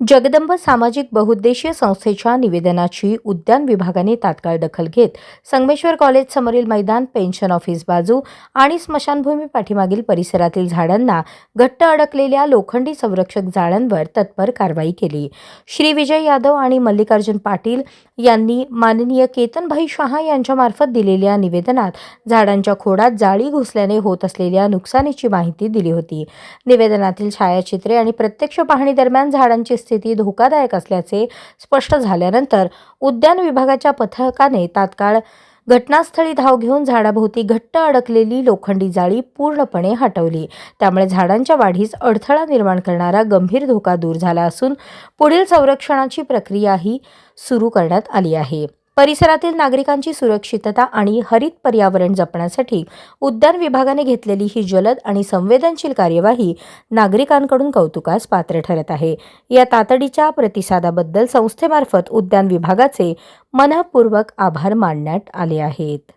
जगदंब सामाजिक बहुउद्देशीय संस्थेच्या निवेदनाची उद्यान विभागाने तात्काळ दखल घेत संगमेश्वर कॉलेज समोरील मैदान पेन्शन ऑफिस बाजू आणि स्मशानभूमी पाठीमागील परिसरातील झाडांना घट्ट अडकलेल्या लोखंडी संरक्षक जाळ्यांवर तत्पर कारवाई केली. श्री विजय यादव आणि मल्लिकार्जुन पाटील यांनी माननीय केतनभाई शहा यांच्यामार्फत दिलेल्या निवेदनात झाडांच्या खोडात जाळी घुसल्याने होत असलेल्या नुकसानीची माहिती दिली होती. निवेदनातील छायाचित्रे आणि प्रत्यक्ष पाहणीदरम्यान झाडांची स्थिती धोकादायक असल्याचे स्पष्ट झाल्यानंतर उद्यान विभागाच्या पथकाने तात्काळ घटनास्थळी धाव घेऊन झाडाभोवती घट्ट अडकलेली लोखंडी जाळी पूर्णपणे हटवली. त्यामुळे झाडांच्या वाढीस अडथळा निर्माण करणारा गंभीर धोका दूर झाला असून पुढील संरक्षणाची प्रक्रियाही सुरू करण्यात आली आहे. परिसरातील नागरिकांची सुरक्षितता आणि हरित पर्यावरण जपण्यासाठी उद्यान विभागाने घेतलेली ही जलद आणि संवेदनशील कार्यवाही नागरिकांकडून कौतुकास पात्र ठरत आहे. या तातडीच्या प्रतिसादाबद्दल संस्थेमार्फत उद्यान विभागाचे मनपूर्वक आभार मानण्यात आले आहेत.